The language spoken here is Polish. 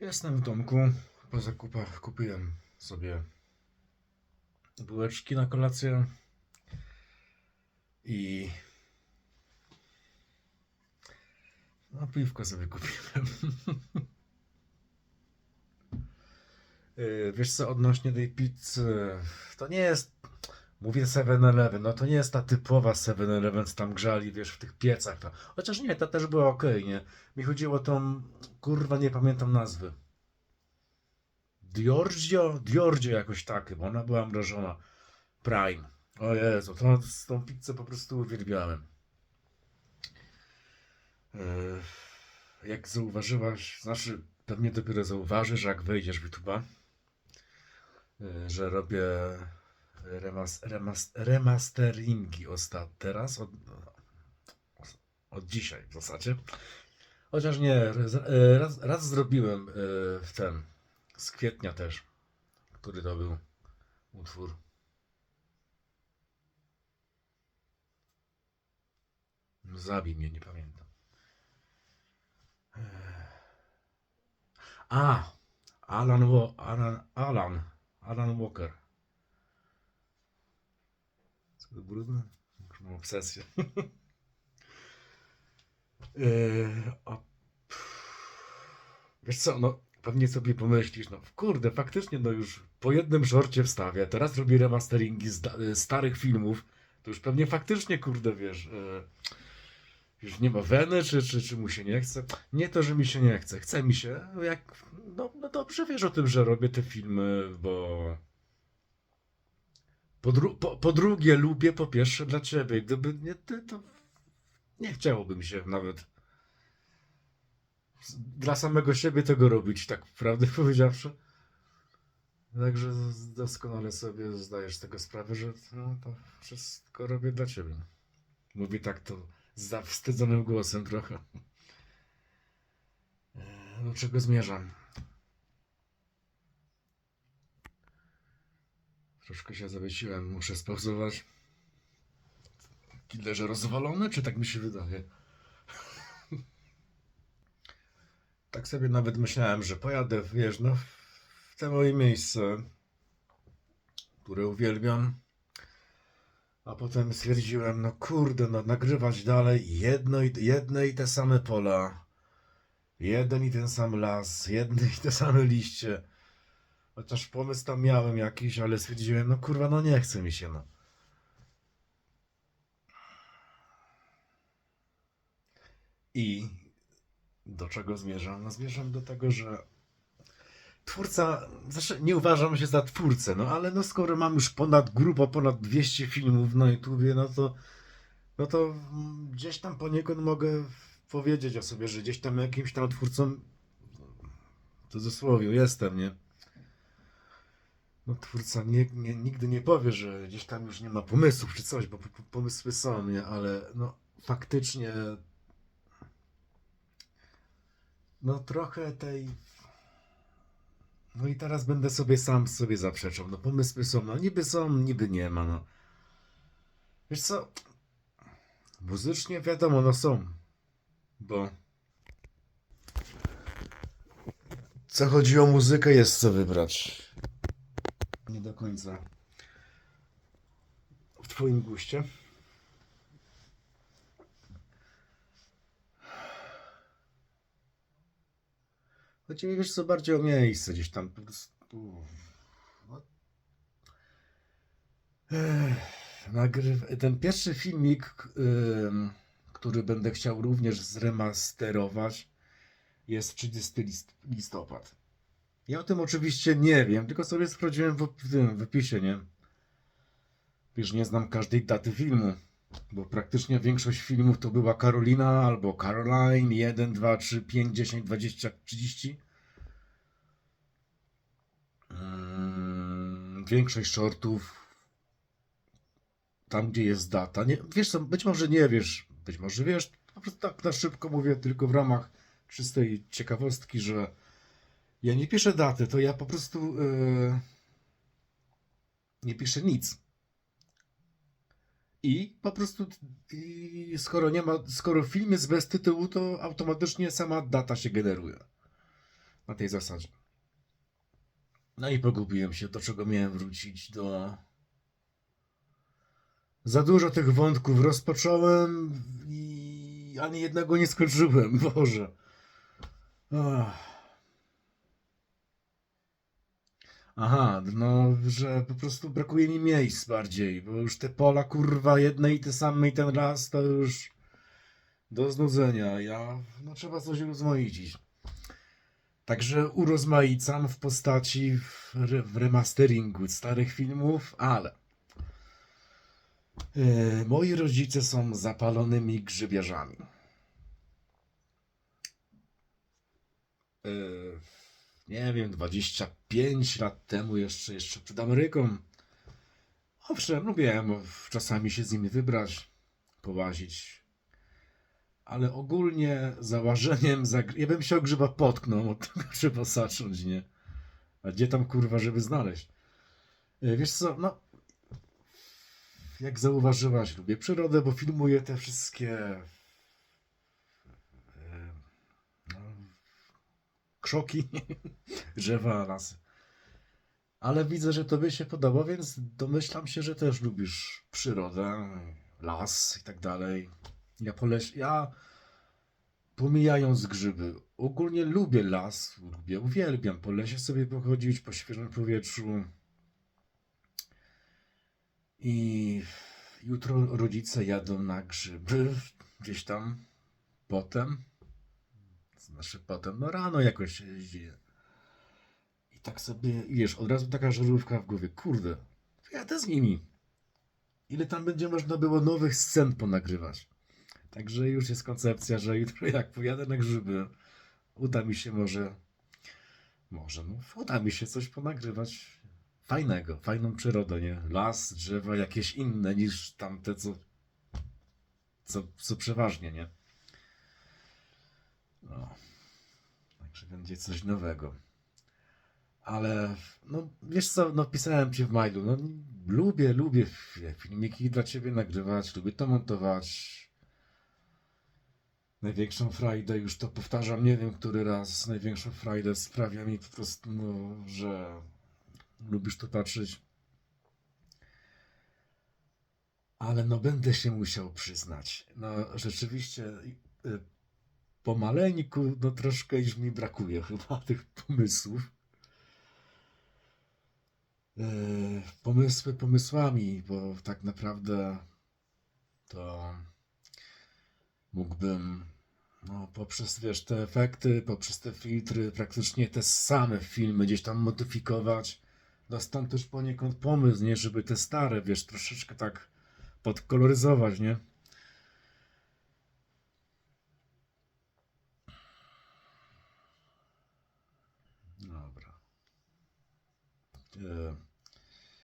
Jestem w domku. Po zakupach kupiłem sobie bułeczki na kolację i no piwko sobie kupiłem. Yy, Wiesz co, odnośnie tej pizzy, to nie jest, mówię 7-Eleven, no to nie jest ta typowa 7-Eleven, co tam grzali, wiesz, w tych piecach. To. Chociaż nie, ta też była okej, nie? Mi chodziło o tą, kurwa, nie pamiętam nazwy. Diorgio? Diorgio jakoś tak, chyba ona była mrożona. Prime. O Jezu, to, tą pizzę po prostu uwielbiałem. Yy, Jak zauważyłaś, znaczy pewnie dopiero zauważysz, jak wejdziesz w YouTube'a, yy, że robię remas, remas, remasteringi ostat teraz, od, od dzisiaj w zasadzie. Chociaż nie, raz, raz, raz zrobiłem yy, w ten, z kwietnia też, który to był utwór. Zabij mnie, nie pamiętam. Eee. A! Alan, Alan, Alan, Alan Walker. Brudne? Już mam obsesję. Eee, a, wiesz co, no pewnie sobie pomyślisz, no kurde, faktycznie no już po jednym shorcie wstawię, teraz robię remasteringi z da- starych filmów, to już pewnie faktycznie, kurde, wiesz, e, już nie ma weny, czy, czy, czy mu się nie chce. Nie to, że mi się nie chce, chce mi się, jak, no, no dobrze wiesz o tym, że robię te filmy, bo po, po, po drugie lubię, po pierwsze dla ciebie, gdyby nie ty, to nie chciałoby mi się nawet dla samego siebie tego robić, tak prawdę powiedziawszy. Także doskonale sobie zdajesz z tego sprawę, że no, to wszystko robię dla ciebie. Mówię tak to z zawstydzonym głosem trochę. E, Do czego zmierzam? Troszkę się zawiesiłem, muszę spauzować. Killerze rozwalone, czy tak mi się wydaje? tak sobie nawet myślałem, że pojadę, wiesz, no, w te moje miejsce, które uwielbiam. A potem stwierdziłem, no kurde, no nagrywać dalej jedno i, jedne i te same pola, jeden i ten sam las, jedne i te same liście. Chociaż pomysł tam miałem jakiś, ale stwierdziłem, no kurwa, no nie chce mi się, no. I do czego zmierzam? No zmierzam do tego, że twórca, znaczy nie uważam się za twórcę, no ale no skoro mam już ponad grubo, ponad 200 filmów na YouTubie, no to no to gdzieś tam poniekąd mogę powiedzieć o sobie, że gdzieś tam jakimś tam twórcą w cudzysłowie jestem, nie? No twórca nie, nie, nigdy nie powie, że gdzieś tam już nie ma pomysłów czy coś, bo pomysły są, nie? Ale no faktycznie no trochę tej no i teraz będę sobie sam sobie zaprzeczał. No pomysły są, no niby są, niby nie ma, no. Wiesz co? Muzycznie wiadomo, no są. Bo co chodzi o muzykę, jest co wybrać. Końca w twoim guście. Chodzi mi wiesz co bardziej o miejsce gdzieś tam po prostu. No. Ten pierwszy filmik, który będę chciał również zremasterować, jest 30 list... listopad. Ja o tym oczywiście nie wiem, tylko sobie sprawdziłem w, w tym wypisie, nie? Wiesz, nie znam każdej daty filmu, bo praktycznie większość filmów to była Karolina albo Caroline 1, 2, 3, 5, 10, 20, 30. Mm, Większość shortów tam, gdzie jest data. Nie, wiesz co, być może nie wiesz, być może wiesz, po prostu tak na szybko mówię, tylko w ramach czystej ciekawostki, że ja nie piszę daty, to ja po prostu yy, nie piszę nic. I po prostu, i skoro nie ma, skoro film jest bez tytułu, to automatycznie sama data się generuje. Na tej zasadzie. No i pogubiłem się, do czego miałem wrócić, do... Za dużo tych wątków rozpocząłem i ani jednego nie skończyłem, Boże. Ach. Aha, no, że po prostu brakuje mi miejsc bardziej, bo już te pola, kurwa, jedne i te same i ten raz, to już do znudzenia. Ja, no trzeba coś urozmaicić. Także urozmaicam w postaci w, re- w remasteringu starych filmów, ale e, moi rodzice są zapalonymi grzybiarzami. Nie wiem, 25 lat temu, jeszcze, jeszcze przed Ameryką. Owszem, lubiłem czasami się z nimi wybrać, połazić. Ale ogólnie założeniem, za... ja bym się o potknął, od tego trzeba zacząć, nie? A gdzie tam kurwa, żeby znaleźć? E, Wiesz co, no. Jak zauważyłaś, lubię przyrodę, bo filmuję te wszystkie. e, No, krzoki, drzewa, lasy. Ale widzę, że tobie się podoba, więc domyślam się, że też lubisz przyrodę, las i tak dalej. Ja poleś... Ja pomijając grzyby, ogólnie lubię las, lubię, uwielbiam po lesie sobie pochodzić, po świeżym powietrzu. I jutro rodzice jadą na grzyby gdzieś tam potem. Znaczy potem, no rano jakoś się. I tak sobie, wiesz, od razu taka żarówka w głowie, kurde, jadę z nimi. Ile tam będzie można było nowych scen ponagrywać. Także już jest koncepcja, że jutro jak pojadę na grzyby, uda mi się może, może, no, uda mi się coś ponagrywać fajnego, fajną przyrodę, nie? Las, drzewa, jakieś inne niż tamte, co, co, co przeważnie, nie? No, także będzie coś nowego. Ale, no, wiesz co, no, pisałem ci w mailu, no, lubię, lubię filmiki dla ciebie nagrywać, lubię to montować. Największą frajdę, już to powtarzam, nie wiem który raz, największą frajdę sprawia mi po prostu, no, że lubisz to patrzeć. Ale no będę się musiał przyznać. No rzeczywiście y, pomaleńku, no troszkę już mi brakuje chyba tych pomysłów. E, pomysły pomysłami, bo tak naprawdę to mógłbym no, poprzez wiesz, te efekty, poprzez te filtry, praktycznie te same filmy gdzieś tam modyfikować. No stąd też poniekąd pomysł, nie, żeby te stare, wiesz, troszeczkę tak podkoloryzować, nie? uh,